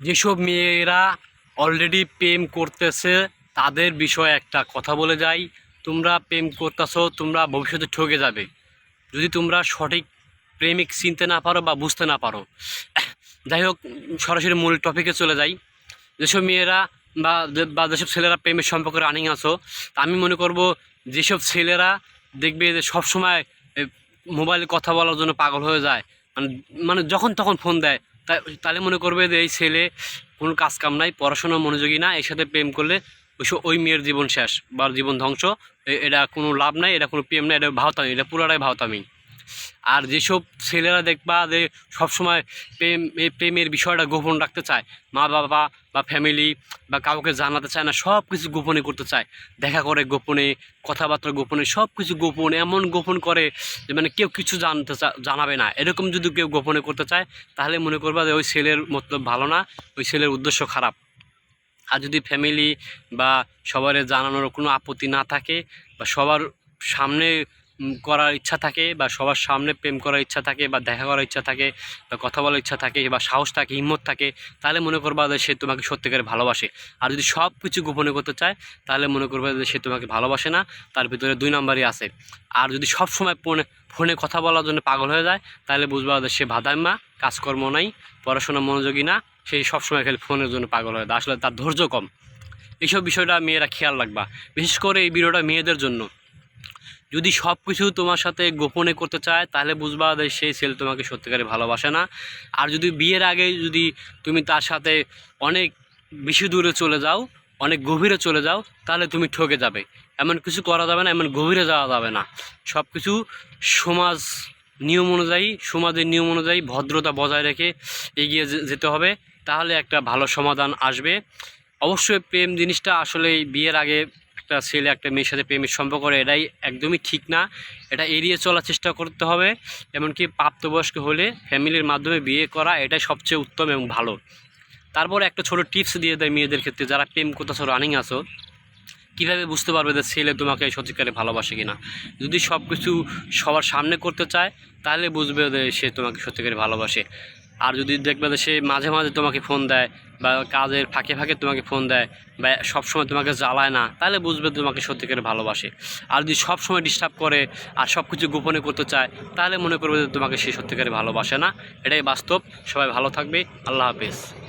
যেসব মেয়েরা অলরেডি প্রেম করতেছে, তাদের বিষয়ে একটা কথা বলে যাই। তোমরা প্রেম করতেছো, তোমরা ভবিষ্যতে ঠকে যাবে। যদি তোমরা সঠিক প্রেমিক চিনতে না পারো বা বুঝতে না পারো। যাই হোক, সরাসরি মূল টপিকে চলে যাই। যেসব মেয়েরা বা যেসব ছেলেরা প্রেমের সম্পর্কে রানিং আছো, তা আমি মনে করব যেসব ছেলেরা দেখবে যে সবসময় মোবাইলে কথা বলার জন্য পাগল হয়ে যায়। মানে মানে যখন তখন ফোন দেয় তাহলে মনে করবে যে এই ছেলে কোনো কাজ কাম নাই, পড়াশোনা মনোযোগী না এর সাথে প্রেম করলে ওই ওই মেয়ের জীবন শেষ বা জীবন ধ্বংস। এটা কোনো লাভ নাই, এটা কোনো প্রেম নাই, এটা ভাওতামি, এটা পুরোটাই ভাওতামি। আর যেসব ছেলেরা দেখবা যে সবসময় প্রেম প্রেমের বিষয়টা গোপন রাখতে চায়, মা বাবা বা ফ্যামিলি বা কাউকে জানাতে চায় না সব কিছু গোপনে করতে চায়। দেখা করে গোপনে, কথাবার্তা গোপনে সব কিছু গোপনে, এমন গোপন করে যে মানে কেউ কিছু জানতে জানাবে না। এরকম যদি কেউ গোপনে করতে চায়, তাহলে মনে করবা যে ওই ছেলের মতলব ভালো না, ওই ছেলের উদ্দেশ্য খারাপ। আর যদি ফ্যামিলি বা সবার জানানোর কোনো আপত্তি না থাকে বা সবার সামনে করার ইচ্ছা থাকে বা সবার সামনে প্রেম করার ইচ্ছা থাকে বা দেখা করার ইচ্ছা থাকে বা কথা বলার ইচ্ছা থাকে বা সাহস থাকে, হিম্মত থাকে, তাহলে মনে করবা যে সে তোমাকে সত্যিকারে ভালোবাসে। আর যদি সব কিছু গোপনে করতে চায়, তাহলে মনে করবে যে সে তোমাকে ভালোবাসে না, তার ভিতরে দুই নম্বরই আছে। আর যদি সব সময় ফোনে ফোনে কথা বলার জন্য পাগল হয়ে যায়, তাহলে বুঝবা যে সে ভাদাইমা কাজকর্ম নাই, পড়াশোনা মনোযোগী না সেই সবসময় খালি ফোনের জন্য পাগল হয়ে যায়। আসলে তার ধৈর্য কম। এইসব বিষয়টা মেয়েরা খেয়াল রাখবা। বিশেষ করে এই ভিডিওটা মেয়েদের জন্য। যদি সব কিছু তোমার সাথে গোপনে করতে চায়, তাহলে বুঝবা যে সেই ছেলে তোমাকে সত্যিকারে ভালোবাসে না। আর যদি বিয়ের আগে যদি তুমি তার সাথে অনেক বেশি দূরে চলে যাও, অনেক গভীরে চলে যাও, তাহলে তুমি ঠকে যাবে। এমন কিছু করা যাবে না, এমন গভীরে যাওয়া যাবে না। সব কিছু সমাজ নিয়ম অনুযায়ী, সমাজের নিয়ম অনুযায়ী ভদ্রতা বজায় রেখে এগিয়ে যেতে হবে, তাহলে একটা ভালো সমাধান আসবে। অবশ্যই প্রেম জিনিসটা আসলে বিয়ের আগে একটা ছেলে, একটা মেয়ের সাথে প্রেমের সম্পর্ক করে, এটাই একদমই ঠিক না। এটা এড়িয়ে চলার চেষ্টা করতে হবে, এমনকি প্রাপ্তবয়স্ক হলে ফ্যামিলির মাধ্যমে বিয়ে করা এটাই সবচেয়ে উত্তম এবং ভালো। তারপর একটা ছোট টিপস দিয়ে দেয় মেয়েদের ক্ষেত্রে, যারা প্রেম করতেছো রানিং আছো, কীভাবে বুঝতে পারবে যে ছেলে তোমাকে সত্যিকারে ভালোবাসে কিনা? যদি সব কিছু সবার সামনে করতে চায়, তাহলে বুঝবে যে সে তোমাকে সত্যিকারে ভালোবাসে। আর যদি দেখবে সে মাঝে মাঝে তোমাকে ফোন দেয় বা কাজের ফাঁকে ফাঁকে তোমাকে ফোন দেয় বা সবসময় তোমাকে জ্বালায় না, তাহলে বুঝবে তোমাকে সত্যিকারে ভালোবাসে। আর যদি সবসময় ডিস্টার্ব করে আর সব কিছু গোপনে করতে চায়, তাহলে মনে করবে যে তোমাকে সে সত্যিকারে ভালোবাসে না। এটাই বাস্তব। সবাই ভালো থাকবে। আল্লাহ হাফেজ।